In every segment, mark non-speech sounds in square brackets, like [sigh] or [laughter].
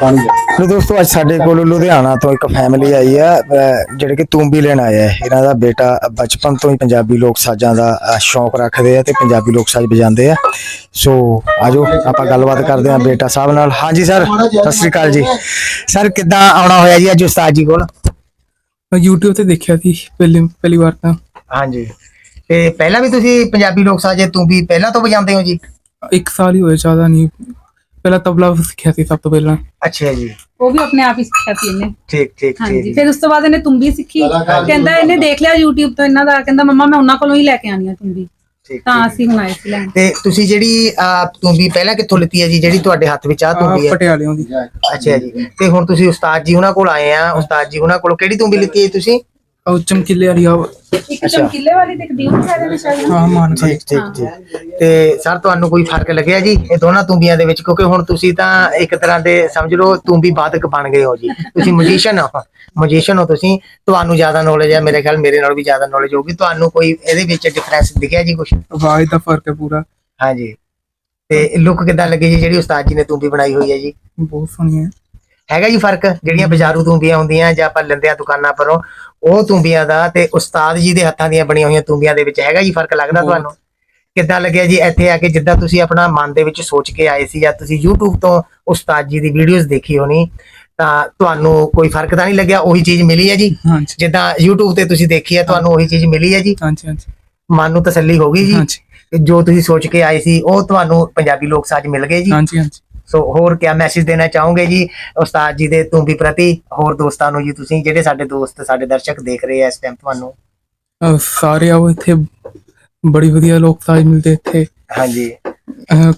ਪਾਣੀ ਆ। ਲੋ ਦੋਸਤੋ ਅੱਜ ਸਾਡੇ ਕੋਲ ਲੁਧਿਆਣਾ ਤੋਂ ਇੱਕ ਫੈਮਿਲੀ ਆਈ ਹੈ ਅਹ ਜਿਹੜੇ ਕਿ ਤੂੰਬੀ ਲੈਣ ਆਏ ਹੈ। ਇਹਨਾਂ ਦਾ ਬੇਟਾ ਬਚਪਨ ਤੋਂ ਹੀ ਪੰਜਾਬੀ ਲੋਕ ਸਾਜ਼ਾਂ ਦਾ ਅਹ ਸ਼ੌਂਕ ਰੱਖਦੇ ਆ ਤੇ ਪੰਜਾਬੀ ਲੋਕ ਸਾਜ਼ ਵਜਾਉਂਦੇ ਆ। ਸੋ ਆਜੋ ਆਪਾਂ ਗੱਲਬਾਤ ਕਰਦੇ ਹਾਂ ਬੇਟਾ ਸਾਹਿਬ ਨਾਲ। ਹਾਂਜੀ ਸਰ ਸਤਿ ਸ੍ਰੀ ਅਕਾਲ ਜੀ। ਸਰ ਕਿੱਦਾਂ ਆਉਣਾ ਹੋਇਆ ਜੀ ਅੱਜ ਉਸਤਾਦ ਜੀ ਕੋਲ? ਮੈਂ YouTube ਤੇ ਦੇਖਿਆ ਸੀ ਪਹਿਲੀ ਪਹਿਲੀ ਵਾਰ ਤਾਂ। ਹਾਂਜੀ। ਤੇ ਪਹਿਲਾਂ ਵੀ ਤੁਸੀਂ ਪੰਜਾਬੀ ਲੋਕ ਸਾਜ਼ ਤੂੰਬੀ ਪਹਿਲਾਂ ਤੋਂ ਵਜਾਉਂਦੇ ਹੋ ਜੀ? ਇੱਕ ਸਾਲ ਹੀ ਹੋਇਆ ਜ਼ਿਆਦਾ ਨਹੀਂ। ਪਹਿਲਾਂ ਤਬਲਾ ਸਿੱਖਿਆ ਸੀ ਸਭ ਤੋਂ ਪਹਿਲਾਂ। ਅੱਛਾ ਜੀ। ਉਹ ਵੀ ਆਪਣੇ ਆਪ ਹੀ ਸਿੱਖਿਆ ਸੀ ਇਹਨੇ। ਠੀਕ ਠੀਕ ਹਾਂਜੀ ਠੀਕ। ਫਿਰ ਉਸ ਤੋਂ ਬਾਅਦ ਇਹਨੇ ਤੁੰਬੀ ਸਿੱਖੀ। ਕਹਿੰਦਾ ਇਹਨੇ ਦੇਖ ਲਿਆ YouTube ਤੋਂ ਇਹਨਾਂ ਦਾ ਕਹਿੰਦਾ ਮੰਮਾ ਮੈਂ ਉਹਨਾਂ ਕੋਲੋਂ ਹੀ ਲੈ ਕੇ ਆਣੀ ਆ ਤੁੰਬੀ। ਠੀਕ ਤਾਂ ਅਸੀਂ ਹੁਣ ਆਏ ਸੀ ਲੈਣ। ਤੇ ਤੁਸੀਂ ਜਿਹੜੀ ਅਹ, ਤੂੰਬੀ ਪਹਿਲਾਂ ਕਿੱਥੋਂ ਲਿੱਤੀ ਹੈ ਜੀ ਜਿਹੜੀ ਤੁਹਾਡੇ ਹੱਥ ਵਿੱਚ ਆ ਆਹ ਤੂੰਬੀ ਹੈ ਪਟਿਆਲਿਆਂ ਦੀ। ਅੱਛਾ ਜੀ। ਤੇ ਹੁਣ ਤੁਸੀਂ ਉਸਤਾਦ ਜੀ ਉਹਨਾਂ ਕੋਲ ਆਏ ਆ ਉਸਤਾਦ ਜੀ ਉਹਨਾਂ ਕੋਲੋਂ ਕਿਹੜੀ ਤੂੰਬੀ ਲਿੱਤੀ ਹੈ ਜੀ ਤੁਸੀਂ? ਉਹ ਚਮਕੀਲੇ ਵਾਲੀ ਆ। ਇੱਕ ਚਮਕੀਲੇ ਵਾਲੀ ਇੱਕ ਡਿਊਨ ਸਾਰੇ ਨੇ ਸ਼ਾਇਦ। ਹਾਂ ਮਾਨ ਠੀਕ ਠੀਕ ਠੀਕ। ਤੇ ਸਰ ਤੁਹਾਨੂੰ ਕੋਈ ਫ਼ਰਕ ਲੱਗਿਆ ਜੀ? ਇਹ ਦੋਨਾਂ ਤੂੰਬੀਆਂ ਦੇ ਵਿੱਚ ਕਿਉਂਕਿ ਹੁਣ ਤੁਸੀਂ ਤਾਂ ਇੱਕ ਤਰ੍ਹਾਂ ਦੇ ਸਮਝ ਲਓ ਤੂੰਬੀ ਬਾਦਕ ਬਣ ਗਏ ਹੋ ਜੀ। ਤੁਸੀਂ ਮਿਊਜ਼ੀਸ਼ੀਅਨ ਹੋ। ਮਿਊਜ਼ੀਸ਼ੀਅਨ ਹੋ ਤੁਸੀਂ। ਤੁਹਾਨੂੰ ਜ਼ਿਆਦਾ ਨੌਲੇਜ ਹੈ ਮੇਰੇ ਖਿਆਲ ਮੇਰੇ ਨਾਲ ਵੀ ਜ਼ਿਆਦਾ ਨੌਲੇਜ ਹੋਊਗੀ। ਤੁਹਾਨੂੰ ਕੋਈ ਇਹਦੇ ਵਿੱਚ ਡਿਫਰੈਂਸ ਦਿਖਿਆ ਜੀ ਕੁਝ ਆਵਾਜ਼ ਦਾ ਫ਼ਰਕ ਹੈ ਪੂਰਾ। ਹਾਂਜੀ। ਤੇ ਲੁੱਕ ਕਿਦਾਂ ਲੱਗੀ ਜੀ ਜਿਹੜੀ ਉਸਤਾਦ ਜੀ ਨੇ ਤੂੰਬੀ ਬਣਾਈ ਹੋਈ ਹੈ ਜੀ? ਬਹੁਤ ਸੋਹਣੀ ਹੈ। ਹੈਗਾ ਜੀ ਫ਼ਰਕ? ਜਿਹੜੀਆਂ ਬਾਜ਼ਾਰੂ ਤੂੰਬੀਆਂ ਹੁੰਦੀਆਂ ਜਾਂ ਆਪਾਂ ਲੈਂਦੇ ਆ ਦੁਕਾਨਾਂ ਪਰੋਂ ਉਹ ਤੂੰਬੀਆਂ ਦਾ ਤੇ ਉਸਤਾਦ ਜੀ ਦੇ ਹੱਥਾਂ ਦੀਆਂ ਬਣੀਆਂ ਹੋਈਆਂ ਤੂੰਬੀਆਂ ਦੇ ਵਿੱਚ ਹੈਗਾ ਜੀ ਫ਼ਰਕ ਲੱਗਦਾ। ਤੁਹਾਨੂੰ? ਕਿੱਦਾਂ ਲੱਗਿਆ ਜੀ ਇੱਥੇ ਆ ਕੇ ਜਿੱਦਾਂ ਤੁਸੀਂ ਆਪਣਾ ਮਨ ਦੇ ਵਿੱਚ ਸੋਚ ਕੇ ਆਏ ਸੀ ਜਾਂ ਤੁਸੀਂ YouTube ਤੋਂ ਉਸਤਾਦ ਜੀ ਦੀ ਵੀਡੀਓਜ਼ ਦੇਖੀ ਹੋਣੀ ਤਾਂ ਤੁਹਾਨੂੰ ਕੋਈ ਫ਼ਰਕ ਤਾਂ ਨਹੀਂ ਲੱਗਿਆ? ਉਹੀ ਚੀਜ਼ ਮਿਲੀ ਹੈ ਜੀ? ਜਿੱਦਾਂ YouTube ਤੇ ਤੁਸੀਂ ਦੇਖੀ ਹੈ ਤੁਹਾਨੂੰ ਉਹੀ ਚੀਜ਼ ਮਿਲੀ ਹੈ ਜੀ? ਹਾਂਜੀ ਹਾਂਜੀ। ਮਨ ਨੂੰ ਤਸੱਲੀ ਹੋ ਗਈ ਜੀ? ਹਾਂਜੀ। ਜੋ ਤੁਸੀਂ ਸੋਚ ਕੇ ਆਏ ਸੀ ਉਹ ਤੁਹਾਨੂੰ ਪੰਜਾਬੀ ਲੋਕ ਸਾਜ ਮਿਲ ਗਏ ਜੀ? ਹਾਂਜੀ ਹਾਂਜੀ। ਸੋ ਹੋਰ ਕੀ ਮੈਸੇਜ ਦੇਣਾ ਚਾਹੋਗੇ ਜੀ? ਉਸਤਾਦ ਜੀ ਦੇ ਤੂੰਬੀ ਪ੍ਰਤੀ ਹੋਰ ਦੋਸਤਾਂ ਨੂੰ ਜੀ ਤੁਸੀਂ ਜਿਹੜੇ ਸਾਡੇ ਦੋਸਤ ਸਾਡੇ ਦਰਸ਼ਕ ਦੇਖ ਰਹੇ ਆ ਇਸ ਟਾਈਮ ਤੁਹਾਨੂੰ? ਸਾਰੇ ਆਓ ਇੱਥੇ ਬੜੀ ਵਧੀਆ ਲੋਕ ਸਾਜ ਮਿਲਦੇ ਇੱਥੇ। ਹਾਂਜੀ।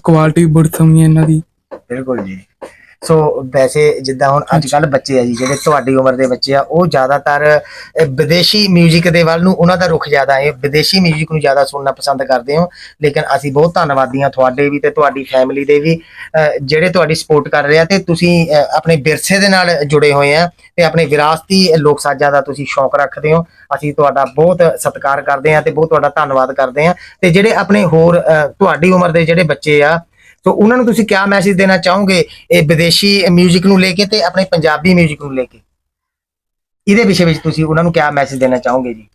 ਕੁਆਲਿਟੀ ਬੜੀ ਹੈ ਇਹਨਾਂ ਦੀ। ਬਿਲਕੁਲ ਜੀ। ਸੋ ਵੈਸੇ ਜਿੱਦਾਂ ਹੁਣ ਅੱਜ ਕੱਲ ਬੱਚੇ ਆ ਜੀ ਜਿਹੜੇ ਤੁਹਾਡੀ ਉਮਰ ਦੇ ਬੱਚੇ ਆ ਉਹ ਜ਼ਿਆਦਾਤਰ ਅਹ, ਵਿਦੇਸ਼ੀ 뮤직 ਦੇ ਵੱਲ ਨੂੰ ਉਹਨਾਂ ਦਾ ਰੁਖ ਜ਼ਿਆਦਾ ਹੈ ਵਿਦੇਸ਼ੀ 뮤직 ਨੂੰ ਜ਼ਿਆਦਾ ਸੁਣਨਾ ਪਸੰਦ ਕਰਦੇ ਹੋ ਲੇਕਿਨ ਅਸੀਂ ਬਹੁਤ ਧੰਨਵਾਦੀ ਹਾਂ ਤੁਹਾਡੇ ਵੀ ਤੇ ਤੁਹਾਡੀ ਫੈਮਿਲੀ ਦੇ ਵੀ ਅਹ, ਜਿਹੜੇ ਤੁਹਾਡੀ ਸਪੋਰਟ ਕਰ ਰਹੇ ਆ ਤੇ ਤੁਸੀਂ ਅਹ, ਆਪਣੇ ਵਿਰਸੇ ਦੇ ਨਾਲ ਜੁੜੇ ਹੋਏ ਆ ਤੇ ਆਪਣੇ ਵਿਰਾਸਤੀ ਲੋਕ ਸਾਜ਼ਾਂ ਦਾ ਤੁਸੀਂ ਸ਼ੌਂਕ ਰੱਖਦੇ ਹੋ ਅਸੀਂ ਤੁਹਾਡਾ ਬਹੁਤ ਸਤਿਕਾਰ ਕਰਦੇ ਹਾਂ ਤੇ ਬਹੁਤ ਤੁਹਾਡਾ ਧੰਨਵਾਦ ਕਰਦੇ ਹਾਂ ਤੇ ਜਿਹੜੇ ਆਪਣੇ ਹੋਰ ਅਹ, ਤੁਹਾਡੀ ਉਮਰ ਦੇ ਜਿਹੜੇ ਬੱਚੇ ਆ ਸੋ ਉਹਨਾਂ ਨੂੰ ਤੁਸੀਂ ਕਿਆ ਮੈਸੇਜ ਦੇਣਾ ਚਾਹੋਗੇ ਇਹ ਵਿਦੇਸ਼ੀ 뮤직 ਨੂੰ ਲੈ ਕੇ ਤੇ ਆਪਣੇ ਪੰਜਾਬੀ 뮤직 ਨੂੰ ਲੈ ਕੇ ਇਹਦੇ ਵਿਸ਼ੇ ਵਿੱਚ ਤੁਸੀਂ ਉਹਨਾਂ ਨੂੰ ਕਿਆ ਮੈਸੇਜ ਦੇਣਾ ਚਾਹੋਗੇ ਜੀ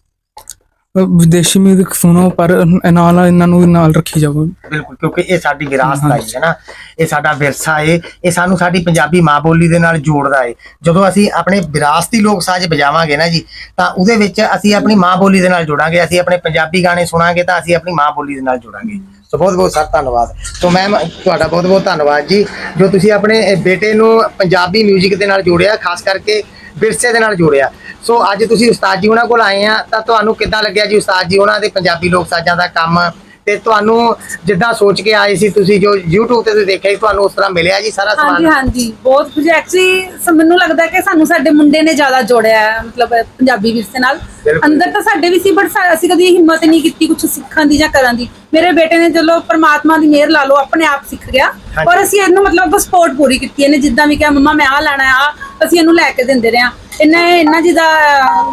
ਅਹ ਵਿਦੇਸ਼ੀ ਮਿਊਜ਼ਿਕ ਸੁਣੋ ਪਰ ਨਾਲ ਨਾਲ ਇਹਨਾਂ ਨੂੰ ਵੀ ਨਾਲ ਰੱਖੀ ਜਾਓ ਬਿਲਕੁਲ ਕਿਉਂਕਿ ਇਹ ਸਾਡੀ ਵਿਰਾਸਤ ਹੈ ਹੈ ਨਾ ਇਹ ਸਾਡਾ ਵਿਰਸਾ ਹੈ ਇਹ ਸਾਨੂੰ ਸਾਡੀ ਪੰਜਾਬੀ ਮਾਂ ਬੋਲੀ ਦੇ ਨਾਲ ਜੋੜਦਾ ਹੈ ਜਦੋਂ ਅਸੀਂ ਆਪਣੇ ਵਿਰਾਸਤੀ ਲੋਕ ਸਾਜ਼ ਵਜਾਵਾਂਗੇ ਨਾ ਜੀ ਤਾਂ ਉਹਦੇ ਵਿੱਚ ਅਸੀਂ ਆਪਣੀ ਮਾਂ ਬੋਲੀ ਦੇ ਨਾਲ ਜੁੜਾਂਗੇ ਅਸੀਂ ਆਪਣੇ ਪੰਜਾਬੀ ਗਾਣੇ ਸੁਣਾਂਗੇ ਤਾਂ ਅਸੀਂ ਆਪਣੀ ਮਾਂ ਬੋਲੀ ਦੇ ਨਾਲ ਜੁੜਾਂਗੇ ਸੋ ਬਹੁਤ ਬਹੁਤ ਸਰ ਧੰਨਵਾਦ। ਸੋ ਮੈਮ ਤੁਹਾਡਾ ਬਹੁਤ ਬਹੁਤ ਧੰਨਵਾਦ ਜੀ। ਜੋ ਤੁਸੀਂ ਆਪਣੇ ਬੇਟੇ ਨੂੰ ਪੰਜਾਬੀ 뮤직 ਦੇ ਨਾਲ ਜੋੜਿਆ, ਖਾਸ ਕਰਕੇ ਵਿਰਸੇ ਦੇ ਨਾਲ ਜੋੜਿਆ। ਸੋ ਅੱਜ ਤੁਸੀਂ ਉਸਤਾਦ ਜੀ ਉਹਨਾਂ ਕੋਲ ਆਏ ਆ, ਤਾਂ ਤੁਹਾਨੂੰ ਕਿੱਦਾਂ ਲੱਗਿਆ ਜੀ ਉਸਤਾਦ ਜੀ, ਉਹਨਾਂ ਦੇ ਪੰਜਾਬੀ ਲੋਕ ਸਾਜ਼ਾਂ ਦਾ ਕੰਮ? ਤੇ ਤੁਹਾਨੂੰ ਜਿੱਦਾਂ ਸੋਚ ਕੇ ਆਏ ਸੀ ਤੁਸੀਂ ਜੋ YouTube ਤੇ ਤੁਸੀਂ ਦੇਖਿਆ ਸੀ ਤੁਹਾਨੂੰ ਉਸ ਤਰ੍ਹਾਂ ਮਿਲਿਆ ਜੀ ਸਾਰਾ ਹਾਂਜੀ ਸਮਾਨ? ਹਾਂਜੀ ਬਹੁਤ ਕੁਝ ਐਕਚੁਅਲੀ ਮੈਨੂੰ ਲੱਗਦਾ ਕਿ ਸਾਨੂੰ ਸਾਡੇ ਮੁੰਡੇ ਨੇ ਜ਼ਿਆਦਾ ਜੋੜਿਆ ਹੈ ਮਤਲਬ ਪੰਜਾਬੀ ਵਿਰਸੇ ਨਾਲ। ਅੰਦਰ ਤਾਂ ਸਾਡੇ ਵੀ ਸੀ ਬਟ ਅਸੀਂ ਕਦੀ ਹਿੰਮਤ ਨਹੀਂ ਕੀਤੀ ਕੁਝ ਸਿੱਖਣ ਦੀ ਜਾਂ ਕਰਨ ਦੀ। ਮੇਰੇ ਬੇਟੇ ਨੇ ਚਲੋ ਪ੍ਰਮਾਤਮਾ ਦੀ ਮਿਹਰ ਲਾ ਲਓ ਆਪਣੇ ਆਪ ਸਿੱਖ ਗਿਆ। ਹਾਂਜੀ। ਔਰ ਅਸੀਂ ਇਹਨੂੰ ਮਤਲਬ ਸਪੋਰਟ ਪੂਰੀ ਕੀਤੀ ਇਹਨੇ ਜਿੱਦਾਂ ਵੀ ਕਿਹਾ ਮੰਮਾ ਮੈਂ ਆ ਲੈਣਾ ਆ ਅਸੀਂ ਇਹਨੂੰ ਲੈ ਕੇ ਦਿੰਦੇ ਰਹੇ ਹਾਂ। ਇਹਨੇ ਇਹਨਾਂ ਜੀ ਦਾ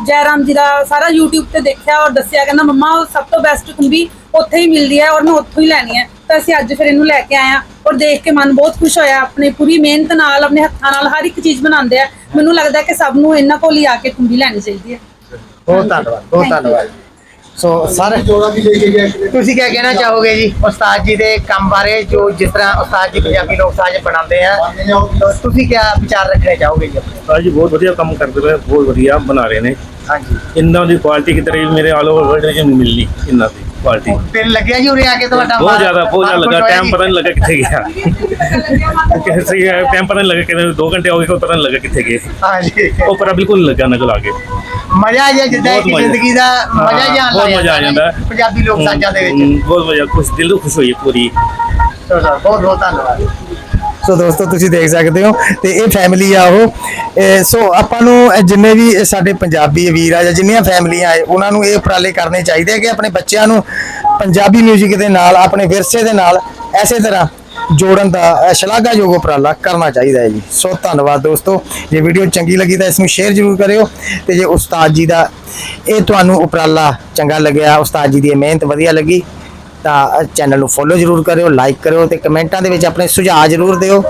ਜੈਰਾਮ ਜੀ ਦਾ ਸਾਰਾ YouTube ਤੇ ਦੇਖਿਆ ਔਰ ਦੱਸਿਆ ਕਹਿੰਦਾ ਮੰਮਾ ਸਭ ਤੋਂ ਬੈਸਟ ਕੁੰਬੀ ਉੱਥੇ ਹੀ ਮਿਲਦੀ ਹੈ ਔਰ ਮੈਂ ਉੱਥੋਂ ਹੀ ਲੈਣੀ ਹੈ। ਤਾਂ ਅਸੀਂ ਅੱਜ ਫਿਰ ਇਹਨੂੰ ਲੈ ਕੇ ਆਏ ਹਾਂ ਔਰ ਦੇਖ ਕੇ ਮਨ ਬਹੁਤ ਖੁਸ਼ ਹੋਇਆ। ਆਪਣੀ ਪੂਰੀ ਮਿਹਨਤ ਨਾਲ ਆਪਣੇ ਹੱਥਾਂ ਨਾਲ ਹਰ ਇੱਕ ਚੀਜ਼ ਬਣਾਉਂਦੇ ਆ। ਮੈਨੂੰ ਲੱਗਦਾ ਕਿ ਸਭ ਨੂੰ ਇਹਨਾਂ ਕੋਲ ਹੀ ਆ ਕੇ ਕੁੰਬੀ ਲੈਣੀ ਚਾਹੀਦੀ ਹੈ। ਬਹੁਤ ਧੰਨਵਾਦ ਬਹੁਤ. ਧੰਨਵਾਦ ਸੋ ਸਰ ਤੁਸੀਂ ਕੀ ਕਹਿਣਾ ਚਾਹੋਗੇ ਜੀ ਉਸਤਾਦ ਜੀ ਦੇ ਕੰਮ ਬਾਰੇ ਜੋ ਜਿਸ ਤਰ੍ਹਾਂ ਉਸਤਾਦ ਜੀ ਪੰਜਾਬੀ ਲੋਕ ਸਾਜ਼ ਬਣਾਉਂਦੇ ਆ? ਤੁਸੀਂ ਕੀ ਵਿਚਾਰ ਰੱਖਣੇ ਚਾਹੋਗੇ ਜੀ? ਆਪਣੇ? ਭਾਜੀ ਬਹੁਤ ਵਧੀਆ ਕੰਮ ਕਰਦੇ ਪਏ ਬਹੁਤ ਵਧੀਆ ਬਣਾ ਰਹੇ ਨੇ। ਹਾਂਜੀ। ਇਹਨਾਂ ਦੀ ਕੁਆਲਿਟੀ ਕਿਤੇ ਮੇਰੇ ਆਲ ਓਵਰ ਵਰਲਡ ਵਿੱਚ ਨਹੀਂ ਮਿਲਣੀ ਇਹਨਾਂ ਦੀ। ਕੁਆਲਿਟੀ ਦਿਲ ਲੱਗਿਆ ਜੀ ਉਰੇ ਆ ਕੇ ਤੁਹਾਡਾ ਬਹੁਤ ਜ਼ਿਆਦਾ ਬਹੁਤ ਜ਼ਿਆਦਾ ਲੱਗਾ। ਟਾਈਮ? ਪਤਾ ਨਹੀਂ ਲੱਗਾ ਕਿੱਥੇ ਗਿਆ। [laughs] ਕਿਸੇ ਟਾਈਮ ਪਤਾ ਨਹੀਂ ਲੱਗਾ ਕਿਤੇ 2 ਘੰਟੇ ਹੋ ਗਏ ਕੋਈ ਪਤਾ ਨਹੀਂ ਲੱਗਾ ਕਿੱਥੇ ਗਏ। ਹਾਂਜੀ। ਉਹ ਪਤਾ ਬਿਲਕੁਲ ਨਹੀਂ ਲੱਗਾ ਨਕਲ ਆ ਕੇ। ਮਜ਼ਾ ਆ ਗਿਆ ਜਿੱਦਾਂ ਬਹੁਤ ਕਿ ਮਜ਼ਾ। ਜ਼ਿੰਦਗੀ ਦਾ ਮਜ਼ਾ ਹੀ ਆਉਣ ਬਹੁਤ ਮਜ਼ਾ ਆ ਜਾਂਦਾ ਪੰਜਾਬੀ ਲੋਕ ਸਾਜ਼ਾਂ ਦੇ ਵਿੱਚ। ਬਹੁਤ ਵਧੀਆ ਖੁਸ਼ ਦਿਲ ਨੂੰ ਖੁਸ਼ ਹੋਈ ਪੂਰੀ। ਬਹੁਤ ਬਹੁਤ ਧੰਨਵਾਦ। ਸੋ ਦੋਸਤੋ, ਤੁਸੀਂ ਦੇਖ ਸਕਦੇ ਹੋ ਤੇ ਇਹ ਫੈਮਿਲੀ ਆ ਉਹ। ਸੋ ਆਪਾਂ ਨੂੰ ਜਿੰਨੇ ਵੀ ਸਾਡੇ ਪੰਜਾਬੀ ਵੀਰ ਆ ਜਾਂ ਜਿੰਨੀਆਂ ਫੈਮਲੀਆਂ ਆ, ਉਹਨਾਂ ਨੂੰ ਇਹ ਉਪਰਾਲੇ ਕਰਨੇ ਚਾਹੀਦੇ ਆ ਕਿ ਆਪਣੇ ਬੱਚਿਆਂ ਨੂੰ ਪੰਜਾਬੀ 뮤직 ਦੇ ਨਾਲ, ਆਪਣੇ ਵਿਰਸੇ ਦੇ ਨਾਲ ਐਸੇ ਤਰ੍ਹਾਂ ਜੋੜਨ ਦਾ ਸ਼ਲਾਘਾਯੋਗ ਉਪਰਾਲਾ ਕਰਨਾ ਚਾਹੀਦਾ ਹੈ ਜੀ। ਸੋ ਧੰਨਵਾਦ ਦੋਸਤੋ। ਜੇ ਵੀਡੀਓ ਚੰਗੀ ਲੱਗੀ ਤਾਂ ਇਸ ਨੂੰ ਸ਼ੇਅਰ ਜ਼ਰੂਰ ਕਰਿਓ ਤੇ ਜੇ ਉਸਤਾਦ ਜੀ ਦਾ ਇਹ ਤੁਹਾਨੂੰ ਉਪਰਾਲਾ ਚੰਗਾ ਲੱਗਿਆ, ਉਸਤਾਦ ਜੀ ਦੀ ਇਹ ਮਿਹਨਤ ਵਧੀਆ ਲੱਗੀ ਤਾਂ ਚੈਨਲ ਨੂੰ ਫੋਲੋ ਜ਼ਰੂਰ ਕਰਿਓ ਲਾਈਕ ਕਰਿਓ ਤੇ ਕਮੈਂਟਾਂ ਦੇ ਵਿੱਚ ਆਪਣੇ ਸੁਝਾਅ ਜ਼ਰੂਰ ਦਿਓ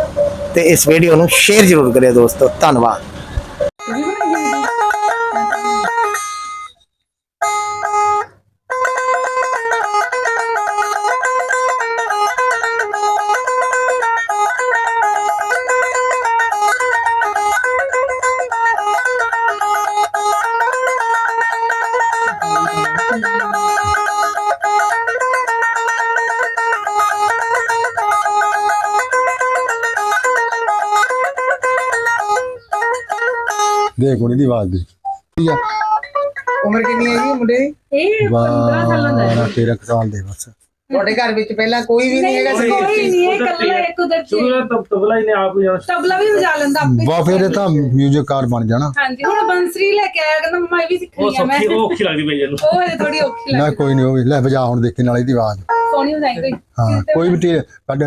ਤੇ ਇਸ ਵੀਡੀਓ ਨੂੰ ਸ਼ੇਅਰ ਜ਼ਰੂਰ ਕਰਿਓ ਦੋਸਤੋ, ਧੰਨਵਾਦ। ਦੇਖ ਕੁੜੀ ਦੀ ਆਵਾਜ਼ ਦੀ ਉਮਰ ਕਿੰਨੀ ਹੈ ਜੀ ਮੁੰਡੇ ਇਹ 15 ਸਾਲਾਂ ਦਾ ਹੈ। 13 ਸਾਲ ਦੇ ਬਸ। ਤੁਹਾਡੇ ਘਰ ਵਿੱਚ ਪਹਿਲਾਂ ਕੋਈ ਵੀ ਨਹੀਂ ਹੈਗਾ ਕੋਈ ਨਹੀਂ ਇਹ ਇਕੱਲਾ ਇੱਕ ਉਧਰ ਤਬ ਤਬਲਾ ਹੀ ਨੇ ਆਪ ਹੀ ਤਬਲਾ ਵੀ ਵਜਾ ਲੈਂਦਾ ਆਪੇ। ਵਾ ਫਿਰ ਇਹ ਤਾਂ ਮਿਊਜ਼ਿਕ ਕਾਰ ਬਣ ਜਾਣਾ। ਹਾਂਜੀ ਹੁਣ ਬੰਸਰੀ ਲੈ ਕੇ ਆਇਆ ਕਹਿੰਦਾ ਮੰਮਾ ਇਹ ਵੀ ਉਹ ਸਿੱਖਣੀ ਆ ਮੈਂ ਉਹ ਔਖੀ ਲੱਗਦੀ ਪਈ ਇਹਨੂੰ। ਉਹ ਹਜੇ ਥੋੜੀ ਔਖੀ ਨਾ ਲੱਗਦੀ। ਕੋਈ ਨਹੀਂ ਉਹ ਵੀ ਲੈ ਵਜਾ ਹੁਣ ਦੇਖਣ ਵਾਲੀ ਦੀ ਆਵਾਜ਼। ਸੋਹਣੀ ਵਜਾਈ ਕੋਈ ਹਾਂ ਕੋਈ ਵੀ ਟੀ ਕੱਢ।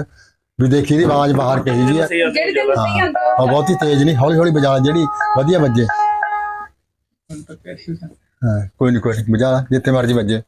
ਵੀ ਦੇਖੀ ਦੀ ਆਵਾਜ਼ ਬਾਹਰ ਕਹੀ ਜੀ ਹੈ ਜਿਹੜੀ ਤੈਨੂੰ ਸਹੀ ਆਉਂਦੀ ਹਾਂ। ਬਹੁਤੀ ਤੇਜ਼ ਨਹੀਂ ਹੌਲੀ ਹੌਲੀ ਵਜਾ ਜਿਹੜੀ ਵਧੀਆ ਵੱਜੇ। ਹਾਂ ਕੋਈ ਨਹੀਂ ਕੋਈ ਨੀ, ਵਜਾ ਜਿੱਥੇ ਮਰਜ਼ੀ ਵੱਜੇ।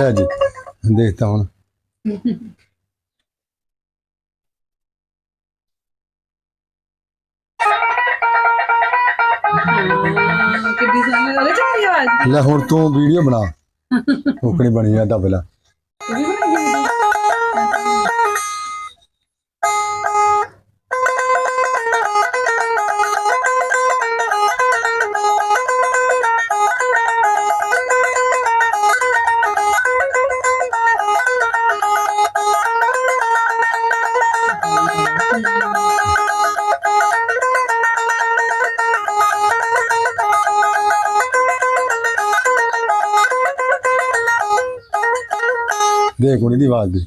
ਲੈ ਜੀ। ਦੇਖਤਾ ਹੁਣ। ਹਾਂ ਕਿੱਡੀ ਸੋਹਣੀ ਉਹਦੇ ਚ ਮੇਰੀ ਆਵਾਜ਼ ਲੈ ਹੁਣ ਤੂੰ ਵੀਡੀਓ ਬਣਾ। ਕੋਕਣੀ ਬਣੀ ਆ ਤਬਲਾ ਵੀ ਦੇਖ ਕੁੜੀ ਦੀ ਆਵਾਜ਼ ਦੀ